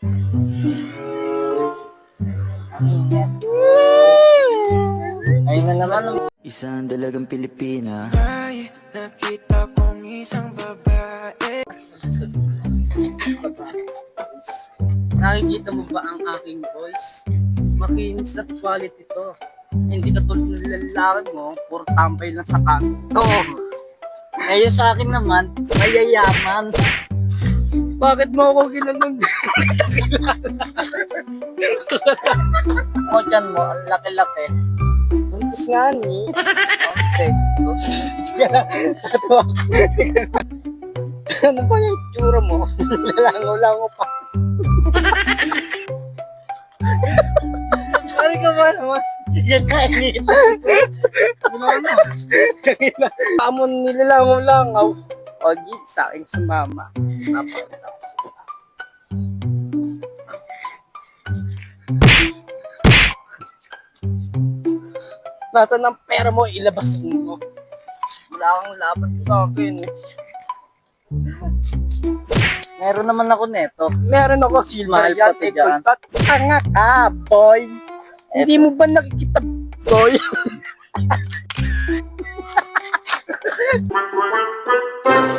Ayun na naman. Isang dalagang Pilipina Ay, nakita kong isang babae Nakikita mo ba ang aking voice? Makinis at quality to. Hindi katulad ng lalaki mo, puro tambay lang sa kanto. Ngayon sa akin naman, mayayaman. Bakit mo ako ginanong? Mo dyan mo, ang laki-laki. Buntis nga ni. Ang sex ko. Natuwa ko. ano ba yung itsura mo? Lalangaw-langaw pa. Ano ka ba naman? Yan na, init. Hamon nilalangaw-langaw. O, di, sa akin si mama. Napakita ko sila. Nasaan ang pera mo? Ilabas mo. Wala kang laban sa akin. eh. Meron naman ako neto. Meron ako silver Mahal yan. pati dyan. Tanga ka, boy. Hindi mo ba nakikita, boy?